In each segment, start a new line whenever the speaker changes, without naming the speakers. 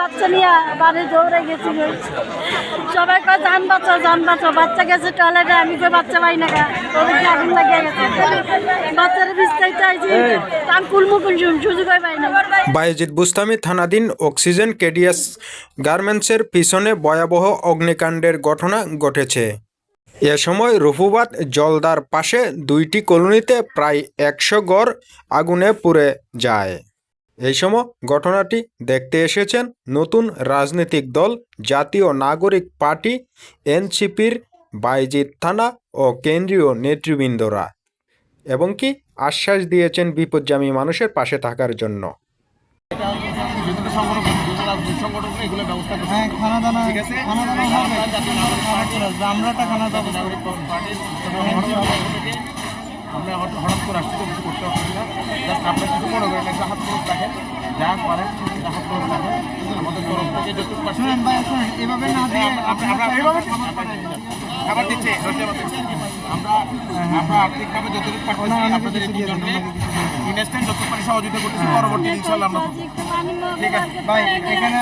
বাচ্চা নিয়ে বাড়ি দৌড়ে গেছি সবাই কয় যান বাঁচাও যান বাঁচাও বাচ্চা গেছে টয়লেটে আমি কই বাচ্চা পাই না গা ওদেরকে আগুন লাগিয়ে গেছে। বাচ্চারা বিস্তারিত আমি কুলমুকুল সুযোগ পাই না।
বুস্তামি থানাধীন অক্সিজেন কেডিএস গার্মেন্টসের পিছনে ভয়াবহ অগ্নিকাণ্ডের ঘটনা ঘটেছে। এ সময় রফুবাদ জলদার পাশে দুইটি কলোনিতে প্রায় একশো গড় আগুনে পুড়ে যায়। এই সময় ঘটনাটি দেখতে এসেছেন নতুন রাজনৈতিক দল জাতীয় নাগরিক পার্টি এনসিপির বাইজিৎ থানা ও কেন্দ্রীয় নেতৃবৃন্দরা এবং কি আশ্বাস দিয়েছেন বিপজ্গামী মানুষের পাশে থাকার জন্য।
হ্যাঁ
আমরা আমরা হঠাৎ করে আসছি কিছু করতে পারছি না। জাস্ট আপনার কিছু মনে করেন একটা হাত খরচ রাখেন যা পারেন একটা হাত খরচ রাখেন আমাদের তরফ থেকে যতটুকু পারছি।
শুনেন ভাই শুনেন এভাবে না দিয়ে
আমরা এইভাবে খাবার দিচ্ছে আমরা আমরা আর্থিকভাবে যতটুকু পারছি আপনাদের এই জন্য ইনভেস্টমেন্ট যতটুকু পারি সহযোগিতা করতেছি পরবর্তী ইনশাল্লাহ আমরা ঠিক আছে।
ভাই এখানে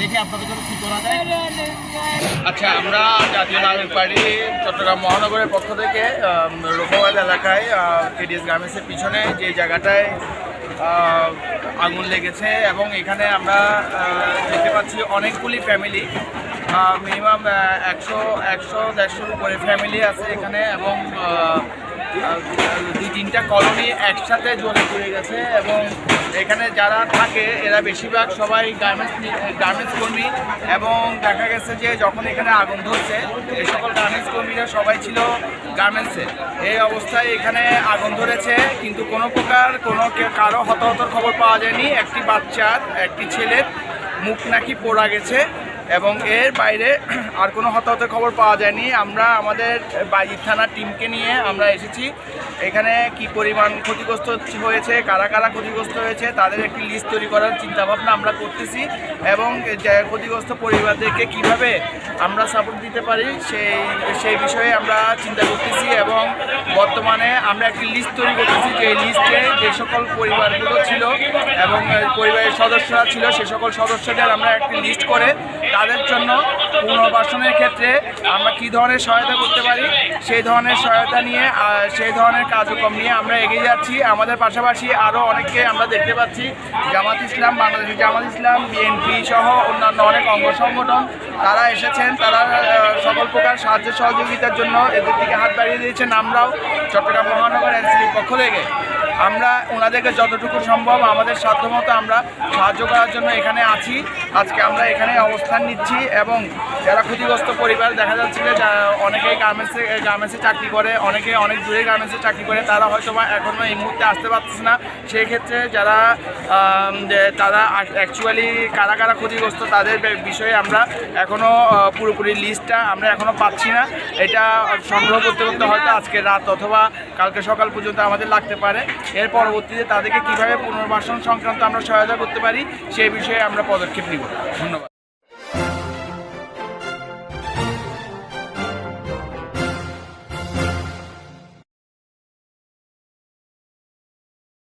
দেখে আপনাদের জন্য কি করা যায়। আচ্ছা আমরা জাতীয় নাগরিক পার্টি চট্টগ্রাম মহানগরের পক্ষ থেকে রোপাবাদ এলাকায় কেডিএস গার্মেন্টসের পিছনে যে জায়গাটায় আগুন লেগেছে এবং এখানে আমরা দেখতে পাচ্ছি অনেকগুলি ফ্যামিলি মিনিমাম একশো একশো, দেড়শোর উপরে ফ্যামিলি আছে এখানে এবং দুই তিনটা কলোনি একসাথে জ্বলে পড়ে গেছে এবং এখানে যারা থাকে, এরা বেশিরভাগ সবাই গার্মেন্টস গার্মেন্টস কর্মী এবং দেখা গেছে যে যখন এখানে আগুন ধরছে এই সকল গার্মেন্টস কর্মীরা সবাই ছিল গার্মেন্টসে এই অবস্থায় এখানে আগুন ধরেছে, কিন্তু কোনো প্রকার কোনো কারও হতাহতর খবর পাওয়া যায়নি। একটি বাচ্চার, একটি ছেলের মুখ নাকি পোড়া গেছে। এবং এর বাইরে আর কোনো হতাহতের খবর পাওয়া যায়নি। আমরা আমাদের বাইজিৎ থানার টিমকে নিয়ে আমরা এসেছি। এখানে কি পরিমাণ ক্ষতিগ্রস্ত হয়েছে, কারা কারা ক্ষতিগ্রস্ত হয়েছে, তাদের একটি লিস্ট তৈরি করার চিন্তাভাবনা আমরা করতেছি এবং ক্ষতিগ্রস্ত পরিবারদেরকে কীভাবে আমরা সাপোর্ট দিতে পারি সেই সেই বিষয়ে আমরা চিন্তা করতেছি এবং বর্তমানে আমরা একটি লিস্ট তৈরি করতেছি যে লিস্টে যে সকল পরিবারগুলো ছিল এবং পরিবারের সদস্যরা ছিল, সে সকল সদস্যদের আমরা একটি লিস্ট করে তাদের জন্য পুনর্বাসনের ক্ষেত্রে আমরা কী ধরনের সহায়তা করতে পারি? সেই ধরনের সহায়তা নিয়ে সেই ধরনের কার্যক্রম নিয়ে আমরা এগিয়ে যাচ্ছি। আমাদের পাশাপাশি আরও অনেককে আমরা দেখতে পাচ্ছি, জামাত ইসলাম বাংলাদেশের জামাত ইসলাম, বিএনপি সহ অন্যান্য অনেক অঙ্গ সংগঠন। তারা এসেছেন, তারা সকল প্রকার সাহায্য সহযোগিতার জন্য এদের দিকে হাত বাড়িয়ে দিয়েছেন। আমরাও চট্টগ্রাম মহানগর এনসিপির পক্ষ থেকে আমরা ওনাদেরকে যতটুকু সম্ভব আমাদের সাধ্যমতো আমরা সাহায্য করার জন্য এখানে আছি। আজকে আমরা এখানে অবস্থান নিচ্ছি এবং যারা ক্ষতিগ্রস্ত পরিবার দেখা যাচ্ছে যে অনেকেই গার্মেন্টসে গার্মেন্টসে চাকরি করে, অনেকে অনেক দূরে গার্মেন্টসে চাকরি করে, তারা হয়তো বা এখনও এই মুহূর্তে আসতে পারতেছে না। সেই ক্ষেত্রে যারা তারা অ্যাকচুয়ালি কারা কারা ক্ষতিগ্রস্ত তাদের বিষয়ে আমরা এখনও পুরোপুরি লিস্টটা আমরা এখনও পাচ্ছি না। এটা সংগ্রহ করতে করতে হয়তো আজকে রাত অথবা কালকে সকাল পর্যন্ত আমাদের লাগতে পারে। এর পরবর্তীতে তাদেরকে কীভাবে পুনর্বাসন সংক্রান্ত আমরা সহায়তা করতে পারি সেই বিষয়ে আমরা পদক্ষেপ নিব। ধন্যবাদ।